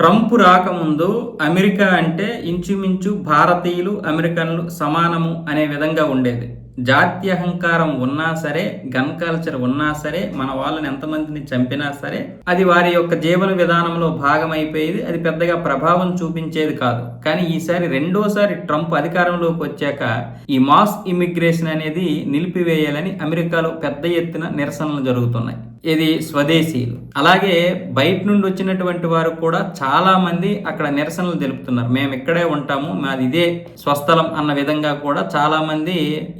Trump రాకముందు America అంటే ఇంచుమించు భారతీయులు అమెరికన్లు సమానము అనే విధంగా ఉండేది. జాత్యహంకారం ఉన్నా సరే గన్ కల్చర్ ఉన్నా సరే మన వాళ్ళని ఎంతమందిని చంపినా సరే అది వారి యొక్క జీవన విధానంలో భాగమైపోయేది అది పెద్దగా ప్రభావం చూపించేది కాదు. కానీ ఈసారి రెండోసారి ట్రంప్ అధికారంలోకి వచ్చాక ఈ మాస్ ఇమిగ్రేషన్ అనేది నిలిపివేయాలని అమెరికాలో పెద్ద ఎత్తున నిరసనలు జరుగుతున్నాయి. ఇది స్వదేశీయులు. అలాగే బయట నుండి వచ్చినటువంటి వారు కూడా చాలా మంది అక్కడ నిరసనలు తెలుపుతున్నారు. మేము ఇక్కడే ఉంటాము మాది ఇదే స్వస్థలం అన్న విధంగా కూడా చాలా మంది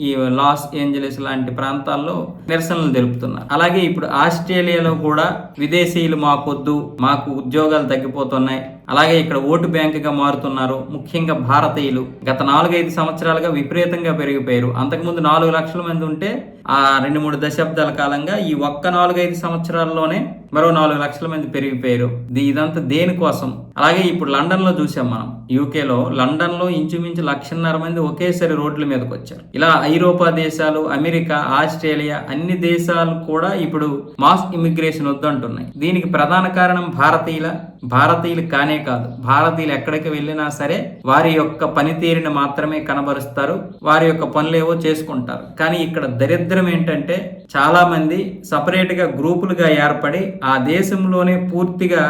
ఈ లాస్ ఏంజలీస్ లాంటి ప్రాంతాల్లో నిరసనలు తెలుపుతున్నారు. అలాగే ఇప్పుడు ఆస్ట్రేలియాలో కూడా విదేశీయులు మాకొద్దు మాకు ఉద్యోగాలు తగ్గిపోతున్నాయి అలాగే ఇక్కడ ఓటు బ్యాంకుగా మారుతున్నారు. ముఖ్యంగా భారతీయులు. గత నాలుగైదు సంవత్సరాలుగా విపరీతంగా పెరిగిపోయారు. అంతకుముందు నాలుగు లక్షల మంది ఉంటే ఆ రెండు మూడు దశాబ్దాల కాలంగా ఈ ఒక్క నాలుగైదు సంవత్సరాల్లోనే మరో నాలుగు లక్షల మంది పెరిగిపోయారు. ఇదంతా దేనికోసం అలాగే ఇప్పుడు లండన్లో చూసాం మనం. యూకేలో లండన్లో ఇంచుమించు లక్షన్నర మంది ఒకేసారి రోడ్ల మీదకి వచ్చారు. ఇలా ఐరోపా దేశాలు అమెరికా ఆస్ట్రేలియా అన్ని దేశాలు కూడా ఇప్పుడు మాస్ ఇమిగ్రేషన్ వద్దంటున్నాయి. దీనికి ప్రధాన కారణం భారతీయుల భారతీయులు కానే కాదు. భారతీయులు ఎక్కడికి వెళ్ళినా సరే వారి యొక్క పనితీరుని మాత్రమే కనబరుస్తారు. వారి యొక్క పనులేవో చేసుకుంటారు. కానీ ఇక్కడ దరిద్రం ఏంటంటే చాలా మంది సపరేట్గా గ్రూపులుగా ఏర్పడి ఆ దేశంలోనే పూర్తిగా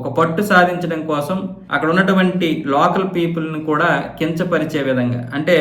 ఒక పట్టు సాధించడం కోసం అక్కడ ఉన్నటువంటి లోకల్ పీపుల్ని కూడా కించపరిచే విధంగా. అంటే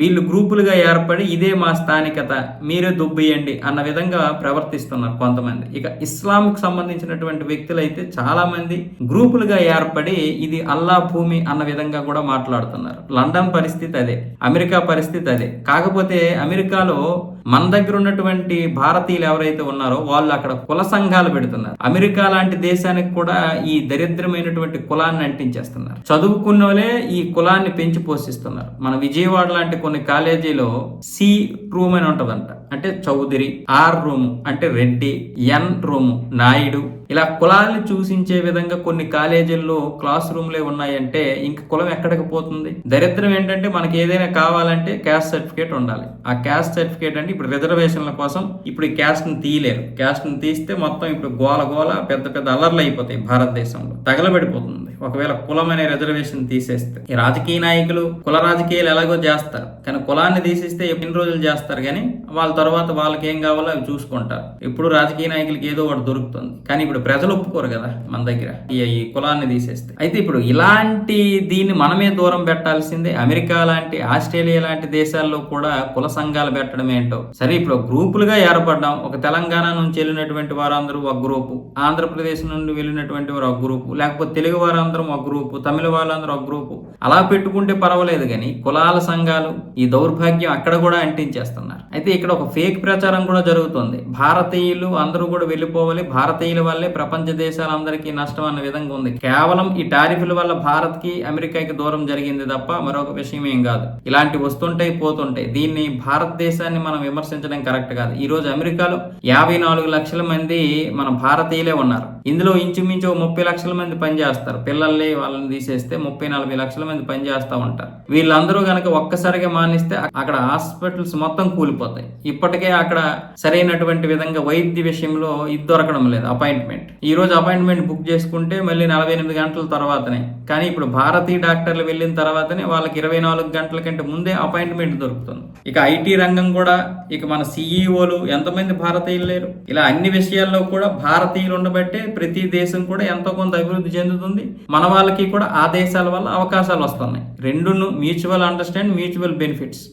వీళ్ళు గ్రూపులుగా ఏర్పడి ఇదే మా స్థానికత మీరే దుబ్బియండి అన్న విధంగా ప్రవర్తిస్తున్నారు కొంతమంది. ఇక ఇస్లాంకి సంబంధించినటువంటి వ్యక్తులు అయితే చాలామంది గ్రూపులుగా ఏర్పడి ఇది అల్లా భూమి అన్న విధంగా కూడా మాట్లాడుతున్నారు. లండన్ పరిస్థితి అదే అమెరికా పరిస్థితి అదే. కాకపోతే అమెరికాలో మన దగ్గర ఉన్నటువంటి భారతీయులు ఎవరైతే ఉన్నారో వాళ్ళు అక్కడ కుల సంఘాలు పెడుతున్నారు. అమెరికా లాంటి దేశానికి కూడా ఈ దరిద్రమైనటువంటి కులాన్ని అంటించేస్తున్నారు. చదువుకున్న వాళ్ళే ఈ కులాన్ని పెంచి పోషిస్తున్నారు. మన విజయవాడ లాంటి కొన్ని కాలేజీలో సి రూమ్ అని ఉంటదంట. అంటే చౌదరి ఆర్ రూమ్ అంటే రెడ్డి ఎన్ రూమ్ నాయుడు ఇలా కులాల్ని చూసించే విధంగా కొన్ని కాలేజీల్లో క్లాస్ రూమ్లే ఉన్నాయంటే ఇంక కులం ఎక్కడికి పోతుంది? దరిద్రం ఏంటంటే మనకి ఏదైనా కావాలంటే క్యాస్ట్ సర్టిఫికేట్ ఉండాలి. ఆ క్యాస్ట్ సర్టిఫికేట్ అంటే ఇప్పుడు రిజర్వేషన్ల కోసం ఇప్పుడు ఈ క్యాస్ట్ తీయలేరు. క్యాస్ట్ని తీస్తే మొత్తం ఇప్పుడు గోల గోల పెద్ద పెద్ద అల్లర్లు అయిపోతాయి భారతదేశంలో. తగలబడిపోతుంది. ఒకవేళ కులం అనే రిజర్వేషన్ తీసేస్తే. ఈ రాజకీయ నాయకులు కుల రాజకీయాలు ఎలాగో చేస్తారు. కానీ కులాన్ని తీసేస్తే ఎన్ని రోజులు చేస్తారు కానీ వాళ్ళ తర్వాత వాళ్ళకి ఏం కావాలో అవి చూసుకుంటారు. ఇప్పుడు రాజకీయ నాయకులకి ఏదో ఒకటి దొరుకుతుంది. కానీ ఇప్పుడు ప్రజలు ఒప్పుకోరు కదా మన దగ్గర ఈ ఈ కులాన్ని తీసేస్తే. అయితే ఇప్పుడు ఇలాంటి దీన్ని మనమే దూరం పెట్టాల్సిందే. అమెరికా లాంటి ఆస్ట్రేలియా లాంటి దేశాల్లో కూడా కుల సంఘాలు పెట్టడం ఏంటో. సరే ఇప్పుడు గ్రూపులుగా ఏర్పడ్డాం. ఒక తెలంగాణ నుంచి వెళ్ళినటువంటి వారందరూ ఒక గ్రూపు. ఆంధ్రప్రదేశ్ నుండి వెళ్ళినటువంటి వారు ఒక గ్రూపు. లేకపోతే తెలుగు వారందరం ఒక గ్రూపు. తమిళ వాళ్ళందరూ ఒక గ్రూపు. అలా పెట్టుకుంటే పర్వాలేదు కానీ కులాల సంఘాలు ఈ దౌర్భాగ్యం అక్కడ కూడా అంటించేస్తున్నారు. అయితే ఇక్కడ ఒక ఫేక్ ప్రచారం కూడా జరుగుతుంది. భారతీయులు అందరూ కూడా వెళ్ళిపోవాలి. భారతీయుల వల్లే ప్రపంచ దేశాలందరికీ నష్టం అన్న విధంగా ఉంది. కేవలం ఈ టారిఫ్ల వల్ల భారత్కి అమెరికాకి దూరం జరిగింది తప్ప మరొక విషయం ఏం కాదు. ఇలాంటి వస్తుంటాయి పోతుంటాయి. దీన్ని భారతదేశాన్ని మనం విమర్శించడం కరెక్ట్ కాదు. ఈ రోజు అమెరికాలో యాభై నాలుగు లక్షల మంది మన భారతీయులే ఉన్నారు. ఇందులో ఇంచుమించు ముప్పై లక్షల మంది పనిచేస్తారు. పిల్లల్ని వాళ్ళని తీసేస్తే ముప్పై నలభై లక్షల మంది పనిచేస్తూ ఉంటారు. వీళ్ళందరూ కనుక ఒక్కసారిగా మానిస్తే అక్కడ హాస్పిటల్స్ మొత్తం కూలిపోతాయి. ఇప్పటికే అక్కడ సరైనటువంటి విధంగా వైద్య విషయంలో ఇది దొరకడం లేదు. అపాయింట్మెంట్. అపాయింట్మెంట్ ఈ రోజు అపాయింట్మెంట్ బుక్ చేసుకుంటే మళ్ళీ నలభై ఎనిమిది గంటల తర్వాతనే. కానీ ఇప్పుడు భారతీయ డాక్టర్లు వెళ్ళిన తర్వాతనే వాళ్ళకి ఇరవై నాలుగు గంటల కంటే ముందే అపాయింట్మెంట్ దొరుకుతుంది. ఇక ఐటీ రంగం కూడా ఇక మన సిఈఓలు ఎంతమంది భారతీయులు లేరు? ఇలా అన్ని విషయాల్లో కూడా భారతీయులు ఉండబట్టే ప్రతి దేశం కూడా ఎంతో కొంత అభివృద్ధి చెందుతుంది. మన వాళ్ళకి కూడా ఆ దేశాల వల్ల అవకాశాలు వస్తున్నాయి. రెండును మ్యూచువల్ అండర్స్టాండ్ మ్యూచువల్ బెనిఫిట్స్